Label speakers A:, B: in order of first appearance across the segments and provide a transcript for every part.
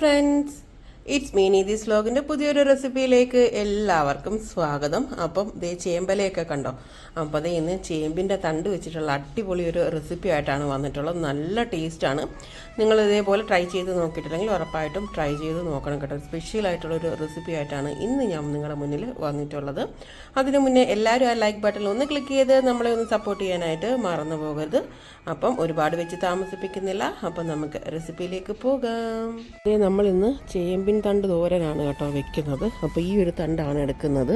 A: Friends it's Meeni this വ്ലോഗിന്റെ പുതിയൊരു റെസിപ്പിയിലേക്ക് എല്ലാവർക്കും സ്വാഗതം. അപ്പം ദേ ചേമ്പലയൊക്കെ കണ്ടോ? അപ്പോൾ അതേ ഇന്ന് ചേമ്പിന്റെ തണ്ട് വെച്ചിട്ടുള്ള അടിപൊളി ഒരു റെസിപ്പി ആയിട്ടാണ് വന്നിട്ടുള്ളത്. നല്ല ടേസ്റ്റാണ് നിങ്ങൾ ഇതേപോലെ ട്രൈ ചെയ്ത് നോക്കിയിട്ടില്ലെങ്കിൽ ഉറപ്പായിട്ടും ട്രൈ ചെയ്ത് നോക്കണം കേട്ടോ. സ്പെഷ്യൽ ആയിട്ടുള്ളൊരു റെസിപ്പി ആയിട്ടാണ് ഇന്ന് ഞാൻ നിങ്ങളുടെ മുന്നിൽ വന്നിട്ടുള്ളത്. അതിനു മുന്നേ എല്ലാവരും ആ ലൈക്ക് ബട്ടണിൽ ഒന്ന് ക്ലിക്ക് ചെയ്ത് നമ്മളെ ഒന്ന് സപ്പോർട്ട് ചെയ്യാനായിട്ട് മറന്നു പോകരുത്. അപ്പം ഒരുപാട് വെച്ച് താമസിപ്പിക്കുന്നില്ല. അപ്പം നമുക്ക് റെസിപ്പിയിലേക്ക് പോകാം. നമ്മൾ ഇന്ന് ചേമ്പിൻ തണ്ട് തോരനാണ് കേട്ടോ വെക്കുന്നത്. അപ്പോൾ ഈ ഒരു തണ്ടാണ് എടുക്കുന്നത്.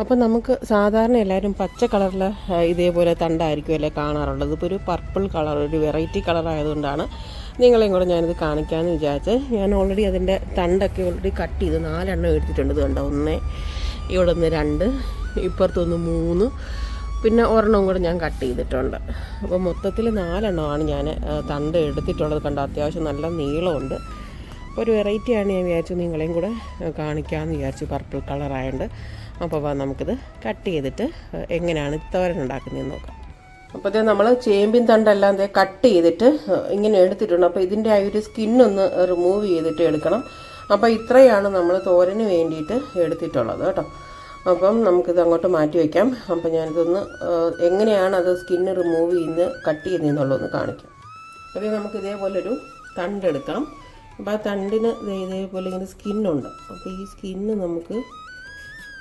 A: അപ്പോൾ നമുക്ക് സാധാരണ എല്ലാവരും പച്ച കളറിലെ ഇതേപോലെ തണ്ടായിരിക്കുമല്ലേ കാണാറുള്ളത്. ഇപ്പോൾ ഒരു പർപ്പിൾ കളർ ഒരു വെറൈറ്റി കളർ ആയതുകൊണ്ടാണ് നിങ്ങളെയും കൂടെ ഞാനിത് കാണിക്കാമെന്ന് വിചാരിച്ച്. ഞാൻ ഓൾറെഡി അതിന്റെ തണ്ടൊക്കെ ഓൾറെഡി കട്ട് ചെയ്ത് നാലെണ്ണം എടുത്തിട്ടുണ്ട് കണ്ടോ? ഒന്ന് ഇവിടെ ഒന്ന് രണ്ട് ഇപ്പുറത്തൊന്ന് മൂന്ന് പിന്നെ ഒരെണ്ണം കൂടെ ഞാൻ കട്ട് ചെയ്തിട്ടുണ്ട്. അപ്പോൾ മൊത്തത്തിൽ നാലെണ്ണമാണ് ഞാൻ തണ്ട് എടുത്തിട്ടുള്ളത്. കണ്ട? അത്യാവശ്യം നല്ല നീളമുണ്ട്. ഒരു വെറൈറ്റിയാണ് ഞാൻ വിചാരിച്ചു നിങ്ങളെയും കൂടെ കാണിക്കാമെന്ന് വിചാരിച്ചു. പർപ്പിൾ കളറായതുകൊണ്ട് അപ്പോൾ വാ നമുക്കിത് കട്ട് ചെയ്തിട്ട് എങ്ങനെയാണ് തോരൻ ഉണ്ടാക്കുന്നതെന്ന് നോക്കാം. അപ്പോൾ ഇത് നമ്മൾ ചേമ്പിൻ തണ്ടെല്ലാം ദേ കട്ട് ചെയ്തിട്ട് ഇങ്ങനെ എടുത്തിട്ടുണ്ട്. അപ്പോൾ ഇതിന്റെ ആ ഒരു സ്കിന്നൊന്ന് റിമൂവ് ചെയ്തിട്ട് എടുക്കണം. അപ്പോൾ ഇത്രയാണ് നമ്മൾ തോരന് വേണ്ടിയിട്ട് എടുത്തിട്ടുള്ളത് കേട്ടോ. അപ്പം നമുക്കിത് അങ്ങോട്ട് മാറ്റി വയ്ക്കാം അപ്പം ഞാനിതൊന്ന് എങ്ങനെയാണ് അത് സ്കിന്ന് റിമൂവ് ചെയ്യുന്നത് കട്ട് ചെയ്യുന്നതെന്നുള്ളതൊന്ന് കാണിക്കാം. അപ്പോൾ നമുക്ക് ഇതേപോലെ ഒരു തണ്ടെടുക്കാം അപ്പോൾ ആ തണ്ടിന് ഇതേപോലെ ഇങ്ങനെ സ്കിന്നുണ്ട്. അപ്പോൾ ഈ സ്കിന്ന് നമുക്ക്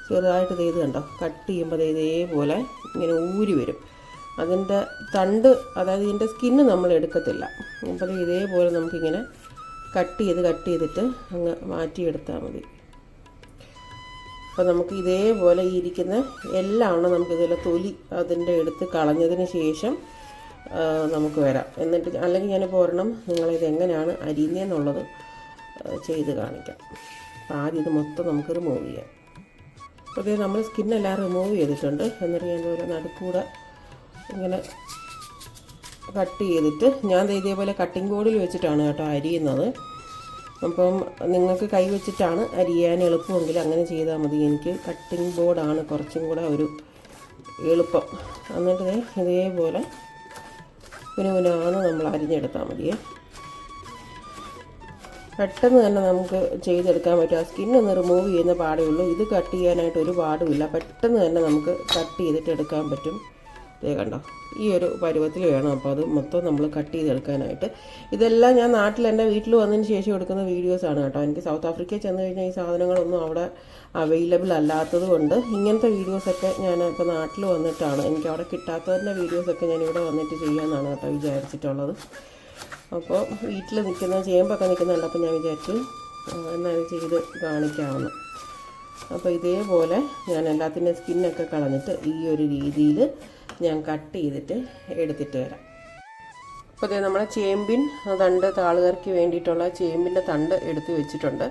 A: ചെറുതായിട്ട് ചെയ്ത് കണ്ടോ? കട്ട് ചെയ്യുമ്പോൾ ഇതേപോലെ ഇങ്ങനെ ഊരി വരും. അതിന്റെ തണ്ട് അതായത് ഇതിന്റെ സ്കിന്ന് നമ്മൾ എടുക്കത്തില്ല. അപ്പോൾ ഇതേപോലെ നമുക്കിങ്ങനെ കട്ട് ചെയ്ത് കട്ട് ചെയ്തിട്ട് അങ്ങ് മാറ്റിയെടുത്താൽ മതി. അപ്പോൾ നമുക്ക് ഇതേപോലെ ഈ ഇരിക്കുന്ന എല്ലാം നമുക്ക് ഇതിലെ തൊലി അതിന്റെ എടുത്ത് കളഞ്ഞതിന് ശേഷം നമുക്ക് വരാം. എന്നിട്ട് അല്ലെങ്കിൽ ഞാനിപ്പോൾ ഒരെണ്ണം നിങ്ങളിത് എങ്ങനെയാണ് അരിയുന്നതെന്നുള്ളത് ആ, ചെയ്ത് കാണിക്കാം. അപ്പോൾ ആദ്യം ഇത് മൊത്തം നമുക്ക് റിമൂവ് ചെയ്യാം. അപ്പോൾ ഇത് നമ്മൾ സ്കിന്നെല്ലാം റിമൂവ് ചെയ്തിട്ടുണ്ട്. എന്നിട്ട് ഞാൻ ഇതുപോലെ നടുക്കൂടെ ഇങ്ങനെ കട്ട് ചെയ്തിട്ട് ഞാൻ ഇതേപോലെ കട്ടിംഗ് ബോർഡിൽ വെച്ചിട്ടാണ് കേട്ടോ അരിയുന്നത്. അപ്പം നിങ്ങൾക്ക് കൈ വെച്ചിട്ടാണ് അരിയാൻ എളുപ്പമെങ്കിൽ അങ്ങനെ ചെയ്താൽ മതി. എനിക്ക് കട്ടിംഗ് ബോർഡാണ് കുറച്ചും കൂടെ ഒരു എളുപ്പം. എന്നിട്ട് ഇതേപോലെ പുനുപുനാണ് നമ്മൾ അരിഞ്ഞെടുത്താൽ മതിയേ. പെട്ടെന്ന് തന്നെ നമുക്ക് ചെയ്തെടുക്കാൻ പറ്റും. ആ സ്കിൻ ഒന്ന് റിമൂവ് ചെയ്യുന്ന പാടേ ഉള്ളൂ. ഇത് കട്ട് ചെയ്യാനായിട്ട് ഒരു പാടുമില്ല. പെട്ടെന്ന് തന്നെ നമുക്ക് കട്ട് ചെയ്തിട്ട് എടുക്കാൻ പറ്റും. ഇതേ കണ്ടോ ഈ ഒരു പരുവത്തിൽ വേണം. അപ്പോൾ അത് മൊത്തം നമ്മൾ കട്ട് ചെയ്തെടുക്കാനായിട്ട്. ഇതെല്ലാം ഞാൻ നാട്ടിൽ എന്റെ വീട്ടിൽ വന്നതിന് ശേഷം എടുക്കുന്ന വീഡിയോസാണ് കേട്ടോ. എനിക്ക് സൗത്ത് ആഫ്രിക്കയിൽ ചെന്ന് കഴിഞ്ഞാൽ ഈ സാധനങ്ങളൊന്നും അവിടെ അവൈലബിൾ അല്ലാത്തത് കൊണ്ട് ഇങ്ങനത്തെ വീഡിയോസൊക്കെ ഞാൻ ഇപ്പോൾ നാട്ടിൽ വന്നിട്ടാണ്. എനിക്ക് അവിടെ കിട്ടാത്തതിന്റെ വീഡിയോസൊക്കെ ഞാൻ ഇവിടെ വന്നിട്ട് ചെയ്യാമെന്നാണ് കേട്ടോ വിചാരിച്ചിട്ടുള്ളത്. അപ്പോൾ വീട്ടിൽ നിൽക്കുന്ന ചേമ്പൊക്കെ നിൽക്കുന്നുണ്ട് അപ്പോൾ ഞാൻ വിചാരിച്ചു എന്നാൽ ചെയ്ത് കാണിക്കാമെന്ന്. അപ്പോൾ ഇതേപോലെ ഞാൻ എല്ലാത്തിന്റെ സ്കിന്നൊക്കെ കളഞ്ഞിട്ട് ഈ ഒരു രീതിയിൽ ഞാൻ കട്ട് ചെയ്തിട്ട് എടുത്തിട്ട് വരാം. അപ്പോൾ അതേ നമ്മളെ ചേമ്പിൻ തണ്ട് താളുകറിക്ക് വേണ്ടിയിട്ടുള്ള ചേമ്പിന്റെ തണ്ട് എടുത്ത് വെച്ചിട്ടുണ്ട്.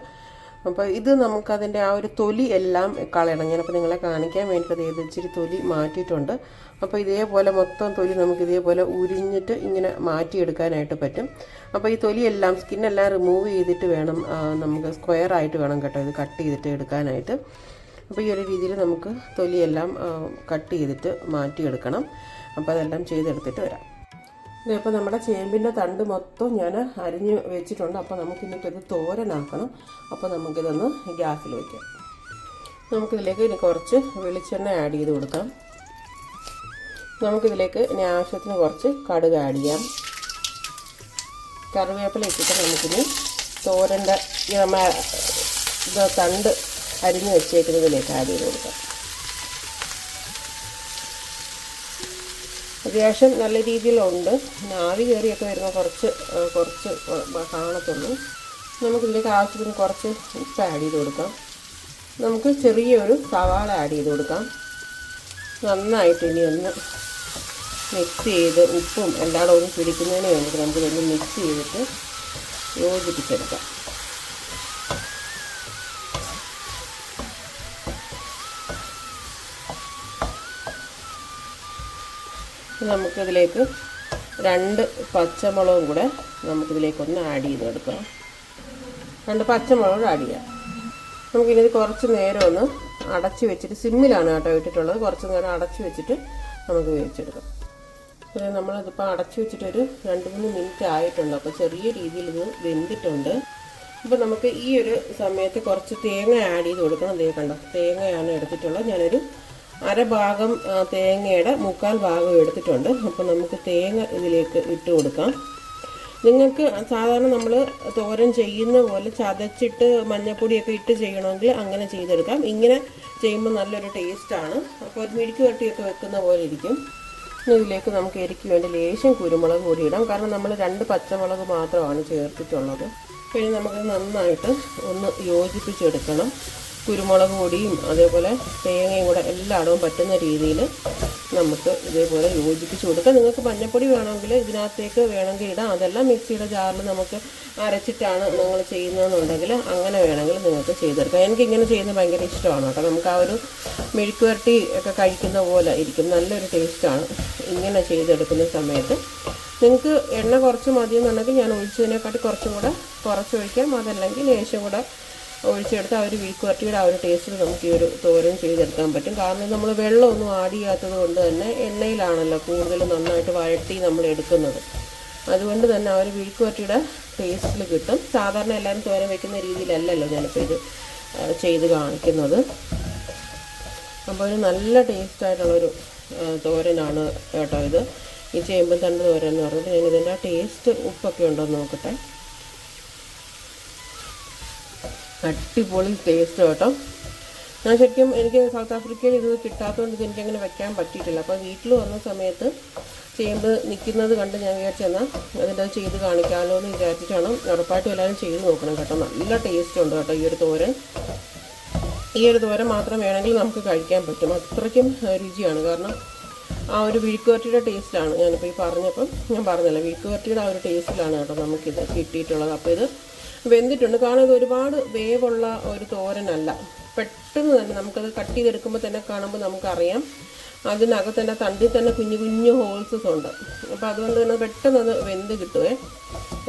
A: അപ്പോൾ ഇത് നമുക്കതിന്റെ ആ ഒരു തൊലി എല്ലാം കളയണം. ഞാനപ്പോൾ നിങ്ങളെ കാണിക്കാൻ വേണ്ടിയിട്ട് അത് ഇച്ചിരി തൊലി മാറ്റിയിട്ടുണ്ട്. അപ്പോൾ ഇതേപോലെ മൊത്തം തൊലി നമുക്ക് ഇതേപോലെ ഉരിഞ്ഞിട്ട് ഇങ്ങനെ മാറ്റിയെടുക്കാനായിട്ട് പറ്റും. അപ്പോൾ ഈ തൊലിയെല്ലാം സ്കിന്നെല്ലാം റിമൂവ് ചെയ്തിട്ട് വേണം നമുക്ക് സ്ക്വയർ ആയിട്ട് വേണം കേട്ടോ ഇത് കട്ട് ചെയ്തിട്ട് എടുക്കാനായിട്ട്. അപ്പോൾ ഈ ഒരു രീതിയിൽ നമുക്ക് തൊലിയെല്ലാം കട്ട് ചെയ്തിട്ട് മാറ്റിയെടുക്കണം. അപ്പോൾ അതെല്ലാം ചെയ്തെടുത്തിട്ട് വരാം. അപ്പോൾ നമ്മുടെ ചേമ്പിന്റെ തണ്ട് മൊത്തം ഞാൻ അരിഞ്ഞ് വെച്ചിട്ടുണ്ട്. അപ്പോൾ നമുക്കിന്നിപ്പോൾ ഇത് തോരനാക്കണം. അപ്പോൾ നമുക്കിതൊന്ന് ഗ്യാസിൽ വയ്ക്കാം നമുക്കിതിലേക്ക് ഇനി കുറച്ച് വെളിച്ചെണ്ണ ആഡ് ചെയ്ത് കൊടുക്കാം. നമുക്കിതിലേക്ക് ഇനി ആവശ്യത്തിന് കുറച്ച് കടുക് ആഡ് ചെയ്യാം. കറിവേപ്പില ഇട്ടിട്ട് നമുക്കിനി തോരന്റെ ഈ നമ്മ തണ്ട് അരിഞ്ഞ് വെച്ചേക്കുന്നതിലേക്ക് ആഡ് ചെയ്ത് കൊടുക്കാം. അത്യാവശ്യം നല്ല രീതിയിലുണ്ട്. ആവി കയറിയൊക്കെ വരുമ്പോൾ കുറച്ച് കുറച്ച് കാണത്തുള്ളൂ. നമുക്കിതിലേക്ക് ആവശ്യത്തിന് കുറച്ച് ഉപ്പ് ആഡ് ചെയ്ത് കൊടുക്കാം. നമുക്ക് ചെറിയൊരു സവാള ആഡ് ചെയ്ത് കൊടുക്കാം. നന്നായിട്ട് ഇനി ഒന്ന് മിക്സ് ചെയ്ത് ഉപ്പും എല്ലാവരും ഒന്ന് പിടിക്കുന്നതിന് വേണ്ടിയിട്ട് നമുക്കിതൊന്ന് മിക്സ് ചെയ്തിട്ട് യോജിപ്പിച്ചെടുക്കാം. നമുക്കിതിലേക്ക് രണ്ട് പച്ചമുളകും കൂടെ നമുക്കിതിലേക്കൊന്ന് ആഡ് ചെയ്ത് കൊടുക്കാം രണ്ട് പച്ചമുളക് ആഡ് ചെയ്യാം. നമുക്കിനി കുറച്ച് നേരം ഒന്ന് അടച്ച് വെച്ചിട്ട് സിമ്മിലാണ് കേട്ടോ ഇട്ടിട്ടുള്ളത്. കുറച്ച് നേരം അടച്ച് വെച്ചിട്ട് നമുക്ക് വേവിച്ചെടുക്കാം. അപ്പോൾ നമ്മളിതിപ്പോൾ അടച്ച് വെച്ചിട്ടൊരു രണ്ട് മൂന്ന് മിനിറ്റ് ആയിട്ടുണ്ട്. അപ്പോൾ ചെറിയ രീതിയിൽ ഇത് വെന്തിട്ടുണ്ട്. അപ്പോൾ നമുക്ക് ഈ ഒരു സമയത്ത് കുറച്ച് തേങ്ങ ആഡ് ചെയ്ത് കൊടുക്കണം. ദേ കണ്ടോ തേങ്ങയാണ് എടുത്തിട്ടുള്ളത്. ഞാനൊരു അരഭാഗം തേങ്ങയുടെ മുക്കാൽ ഭാഗം എടുത്തിട്ടുണ്ട്. അപ്പോൾ നമുക്ക് തേങ്ങ ഇതിലേക്ക് ഇട്ട് കൊടുക്കാം. നിങ്ങൾക്ക് സാധാരണ നമ്മൾ തോരൻ ചെയ്യുന്ന പോലെ ചതച്ചിട്ട് മഞ്ഞപ്പൊടിയൊക്കെ ഇട്ട് ചെയ്യണമെങ്കിൽ അങ്ങനെ ചെയ്തെടുക്കാം. ഇങ്ങനെ ചെയ്യുമ്പോൾ നല്ലൊരു ടേസ്റ്റാണ്. അപ്പോൾ ഒരു മെഴുക്ക് കട്ടിയൊക്കെ വെക്കുന്ന പോലെ ഇരിക്കും. ഇതിലേക്ക് നമുക്ക് എരിക്ക് വേണ്ടി ലേശം കുരുമുളക് കൂടി ഇടാം. കാരണം നമ്മൾ രണ്ട് പച്ചമുളക് മാത്രമാണ് ചേർത്തിട്ടുള്ളത്. പിന്നെ നമുക്ക് നന്നായിട്ട് ഒന്ന് യോജിപ്പിച്ചെടുക്കണം. കുരുമുളക് പൊടിയും അതേപോലെ തേങ്ങയും കൂടെ എല്ലായിടവും പറ്റുന്ന രീതിയിൽ നമുക്ക് ഇതേപോലെ യോജിപ്പിച്ച് കൊടുക്കാം. നിങ്ങൾക്ക് മഞ്ഞപ്പൊടി വേണമെങ്കിൽ ഇതിനകത്തേക്ക് വേണമെങ്കിൽ ഇടാം. അതെല്ലാം മിക്സിയുടെ ജാറിൽ നമുക്ക് അരച്ചിട്ടാണ് നിങ്ങൾ ചെയ്യുന്നതെന്നുണ്ടെങ്കിൽ അങ്ങനെ വേണമെങ്കിൽ നിങ്ങൾക്ക് ചെയ്തെടുക്കാം. എനിക്ക് ഇങ്ങനെ ചെയ്യുന്നത് ഭയങ്കര ഇഷ്ടമാണ് കേട്ടോ. നമുക്ക് ആ ഒരു മെഴുക്ക് വരട്ടി ഒക്കെ കഴിക്കുന്ന പോലെ ഇരിക്കും. നല്ലൊരു ടേസ്റ്റാണ് ഇങ്ങനെ ചെയ്തെടുക്കുന്ന സമയത്ത് നിങ്ങൾക്ക് എണ്ണ കുറച്ച് മതിയെന്നുണ്ടെങ്കിൽ ഞാൻ ഒഴിച്ചതിനെക്കാട്ടി കുറച്ചും കൂടെ കുറച്ച് ഒഴിക്കാം അതല്ലെങ്കിൽ ലേശം കൂടെ ഒഴിച്ചെടുത്ത് ആ ഒരു വീക്ക് വരട്ടിയുടെ ആ ഒരു ടേസ്റ്റിൽ നമുക്ക് ഈ ഒരു തോരൻ ചെയ്തെടുക്കാൻ പറ്റും. കാരണം നമ്മൾ വെള്ളമൊന്നും ആഡ് ചെയ്യാത്തത് കൊണ്ട് തന്നെ എണ്ണയിലാണല്ലോ കൂടുതൽ നന്നായിട്ട് വഴട്ടി നമ്മൾ എടുക്കുന്നത്. അതുകൊണ്ട് തന്നെ ആ ഒരു വീക്ക് വരട്ടിയുടെ ടേസ്റ്റിൽ കിട്ടും. സാധാരണ എല്ലാവരും തോരൻ വെക്കുന്ന രീതിയിലല്ലല്ലോ ഞാനിപ്പോൾ ഇത് ആ, ചെയ്ത് കാണിക്കുന്നത്. അപ്പോൾ ഒരു നല്ല ടേസ്റ്റായിട്ടുള്ളൊരു തോരനാണ് കേട്ടോ ഇത്. ഈ ചേമ്പൻ തണ്ട് തോരൻ എന്ന് പറഞ്ഞിട്ട് ഞാനിതിന്റെ ടേസ്റ്റ് ഉപ്പൊക്കെ ഉണ്ടോ എന്ന് നോക്കട്ടെ. അടിപൊളി ടേസ്റ്റ് കേട്ടോ. ഞാൻ ശരിക്കും എനിക്ക് സൗത്ത് ആഫ്രിക്കയിൽ ഇത് കിട്ടാത്തതുകൊണ്ട് ഇത് എനിക്കങ്ങനെ വെക്കാൻ പറ്റിയിട്ടില്ല. അപ്പോൾ വീട്ടിൽ വന്ന സമയത്ത് ചേമ്പ് നിൽക്കുന്നത് കണ്ട് ഞാൻ വിചാരിച്ചെന്നാൽ അതിന്റെ അത് ചെയ്ത് കാണിക്കാമല്ലോ എന്ന് വിചാരിച്ചിട്ടാണ് ഉറപ്പായിട്ടും എല്ലാവരും ചെയ്ത് നോക്കണം കേട്ടോ. നല്ല ടേസ്റ്റ് ഉണ്ട് കേട്ടോ ഈ ഒരു തോരൻ. ഈ ഒരു തോരൻ മാത്രം വേണമെങ്കിൽ നമുക്ക് കഴിക്കാൻ പറ്റും. അത്രയ്ക്കും രുചിയാണ്. കാരണം ആ ഒരു വിഴുക്കുവരട്ടിയുടെ ടേസ്റ്റാണ് ഞാനിപ്പോൾ ഈ പറഞ്ഞപ്പം ഞാൻ പറഞ്ഞല്ലോ വിഴുക്കുവരട്ടിയുടെ ആ ഒരു ടേസ്റ്റിലാണ് കേട്ടോ നമുക്കിത് കിട്ടിയിട്ടുള്ളത്. അപ്പോൾ ഇത് വെന്തിട്ടുണ്ട്. കാരണം ഇത് ഒരുപാട് വേവുള്ള ഒരു തോരനല്ല. പെട്ടെന്ന് തന്നെ നമുക്കത് കട്ട് ചെയ്തെടുക്കുമ്പോൾ തന്നെ കാണുമ്പോൾ നമുക്കറിയാം. അതിനകത്ത് തന്നെ തണ്ടിൽ തന്നെ കുഞ്ഞു കുഞ്ഞു ഹോൾസസ് ഉണ്ട്. അപ്പോൾ അതുകൊണ്ട് തന്നെ പെട്ടെന്ന് അത് വെന്ത് കിട്ടുവേ.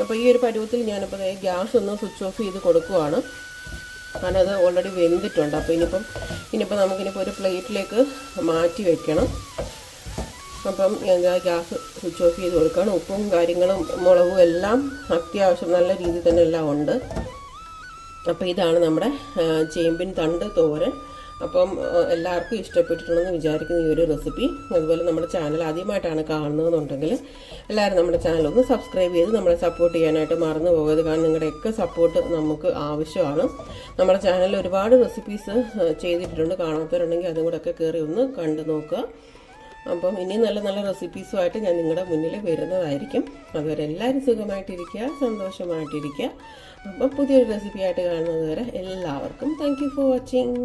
A: അപ്പോൾ ഈ ഒരു പരുവത്തിൽ ഞാനിപ്പോൾ ഗ്യാസ് ഒന്ന് സ്വിച്ച് ഓഫ് ചെയ്ത് കൊടുക്കുവാണ്. കാരണം അത് ഓൾറെഡി വെന്തിട്ടുണ്ട്. അപ്പോൾ ഇനിയിപ്പം ഇനിയിപ്പോൾ നമുക്കിനിപ്പോൾ ഒരു പ്ലേറ്റിലേക്ക് മാറ്റി വെക്കണം. അപ്പം ഞാൻ ഗ്യാസ് സ്വിച്ച് ഓഫ് ചെയ്ത് കൊടുക്കുകയാണ്. ഉപ്പും കാര്യങ്ങളും മുളകും എല്ലാം അത്യാവശ്യം നല്ല രീതിയിൽ തന്നെ എല്ലാം ഉണ്ട്. അപ്പോൾ ഇതാണ് നമ്മുടെ ചേമ്പിൻ തണ്ട് തോരൻ. അപ്പം എല്ലാവർക്കും ഇഷ്ടപ്പെട്ടിട്ടുണ്ടെന്ന് വിചാരിക്കുന്ന ഈ ഒരു റെസിപ്പി അതുപോലെ നമ്മുടെ ചാനൽ ആദ്യമായിട്ടാണ് കാണുന്നതെന്നുണ്ടെങ്കിൽ എല്ലാവരും നമ്മുടെ ചാനൽ ഒന്ന് സബ്സ്ക്രൈബ് ചെയ്ത് നമ്മളെ സപ്പോർട്ട് ചെയ്യാനായിട്ട് മറന്നു പോകരുത്. കാരണം നിങ്ങളുടെയൊക്കെ സപ്പോർട്ട് നമുക്ക് ആവശ്യമാണ്. നമ്മുടെ ചാനലിൽ ഒരുപാട് റെസിപ്പീസ് ചെയ്തിട്ടുണ്ട്. കാണാത്തവരുണ്ടെങ്കിൽ അതും കൂടെ ഒക്കെ കയറി ഒന്ന് കണ്ടു നോക്കുക. അപ്പം ഇനി നല്ല നല്ല റെസിപ്പീസുമായിട്ട് ഞാൻ നിങ്ങളുടെ മുന്നിൽ വരുന്നതായിരിക്കും. അതുവരെ എല്ലാവരും സുഖമായിട്ടിരിക്കുക സന്തോഷമായിട്ടിരിക്കുക. അപ്പം പുതിയൊരു റെസിപ്പിയായിട്ട് കാണുന്നത് വരെ എല്ലാവർക്കും താങ്ക് ഫോർ വാച്ചിങ്